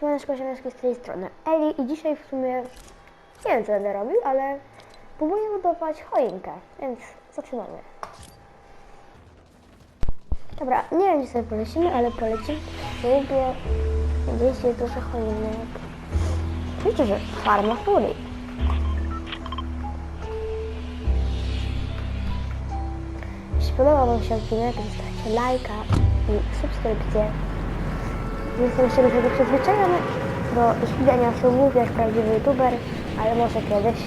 Siemaneczko, Ziemeczki z tej strony Eli i dzisiaj w sumie nie wiem co będę robił, ale próbuję budować choinkę, więc zaczynamy. Dobra, nie wiem gdzie sobie polecimy, ale polecimy sobie gdzieś gdzie dużo choinek. Wiecie, że farma furii. Jeśli podobał Wam się odcinek, zostawcie lajka i subskrypcję. Jestem jeszcze do tego przyzwyczajony do śledzenia filmów jak prawdziwy youtuber, ale może kiedyś.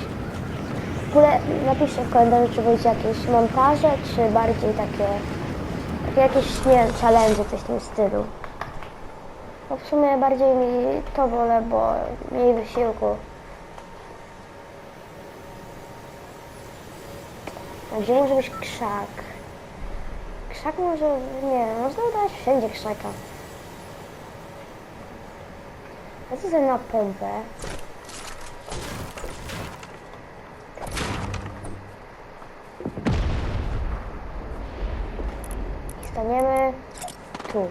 W ogóle napiszcie w komentarzu, czy wolicie jakieś montaże, czy bardziej takie, takie jakieś, nie challenge, coś w tym stylu. Bo w sumie bardziej mi to wolę, bo mniej wysiłku. A gdzie może być krzak? Krzak może, nie wiem, można dać wszędzie krzaka. A co na pompę? Staniemy tu.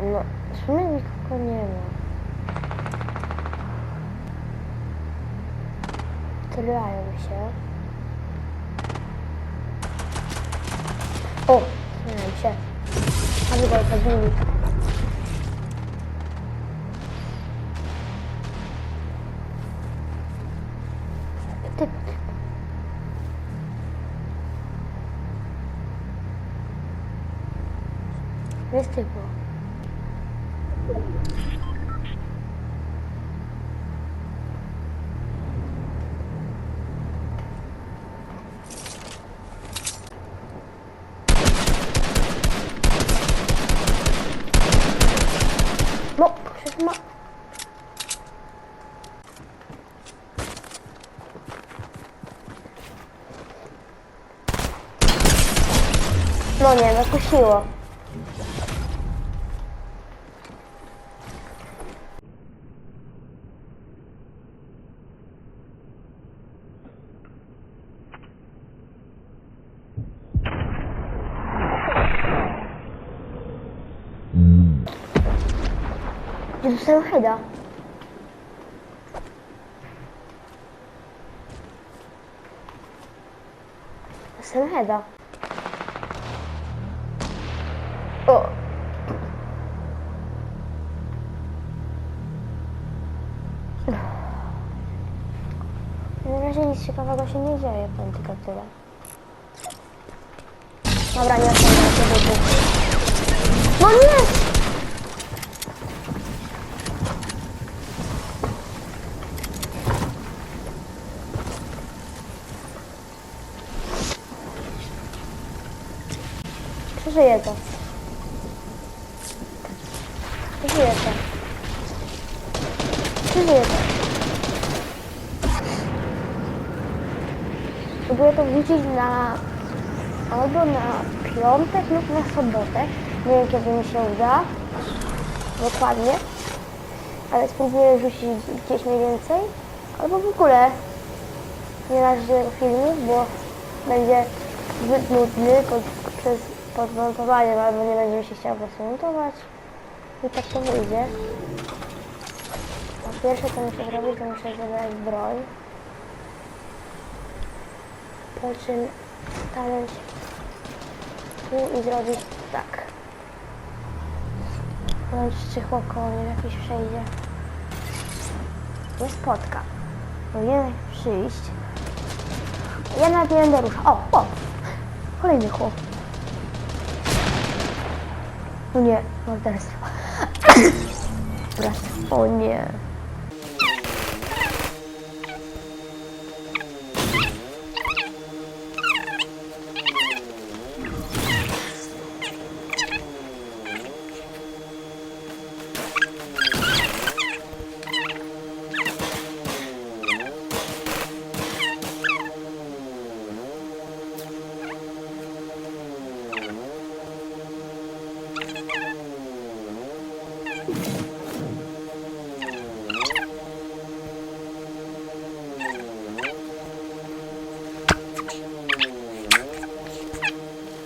No, w sumie nikogo nie ma. Tylają się. O, zmieniam się. A wy go zabili. Typ, typ. Jest typu. 不，没有，可惜了。嗯，就是沙漠。沙漠。Razie nic ciekawego się nie dzieje, powiem tylko tyle. Dobra, nie oszczędzę się No nie! Przeżyję to. Przeżyję to. Przeżyję to. Próbuję to wrzucić na albo na piątek lub na sobotę. Nie wiem kiedy mi się uda. Dokładnie. Ale spróbuję wrzucić gdzieś mniej więcej. Albo w ogóle nie tego filmu, bo będzie zbyt nudny pod, przez podmontowaniem, albo nie będzie mi się chciał montować. I tak to wyjdzie. Po pierwsze co muszę zrobić, to muszę zebrać broń. Po czym stanąć tu i zrobić tak. Bądź czychło koło mnie jakiś przejdzie. Nie spotka. Powinien przyjść. Ja nawet nie będę ruszał. O, chłop! Kolejny chłop. O nie, morderstwo. O nie.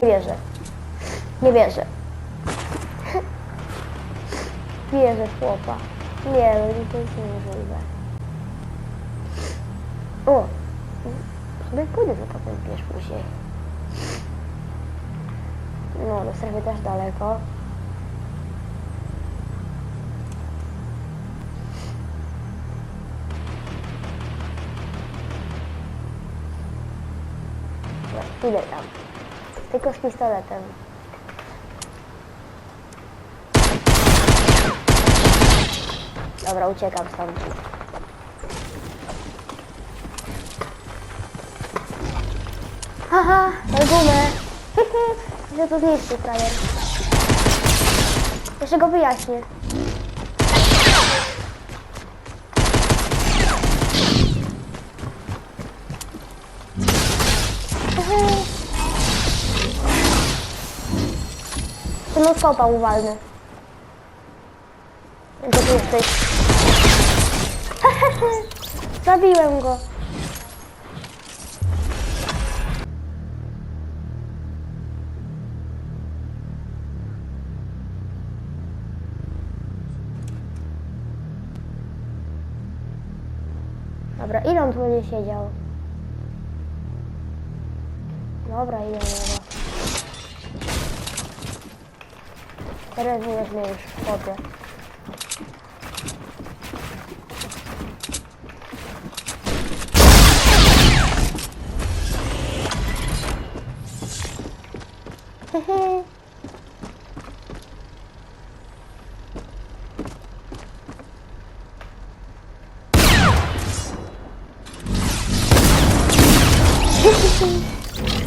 Nie wierzę. Nie wierzę. Wierzę chłopa. Nie, no to jest niemożliwe. O! Sobie pójdę za tobą, wiesz, później. No, do strefy też daleko. No, pójdę tam. Tylko z pistoletem. Dobra, uciekam stąd. Haha, daj gumę. Że to zniszczył frajer. Jeszcze go wyjaśnię. To no skopa uwalny. Gdzie ty jesteś? Zabiłem go. Dobra, ile on tu będzie siedział? Dobra, idę na niego. Teraz nie chłopie. Hehe.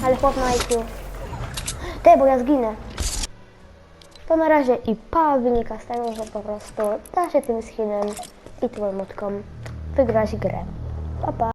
Ale chłop ma IQ. Ty, bo ja zginę. To na razie i pa wynika z tego, że po prostu da się tym skinem i tą emotką wygrać grę. Pa, pa.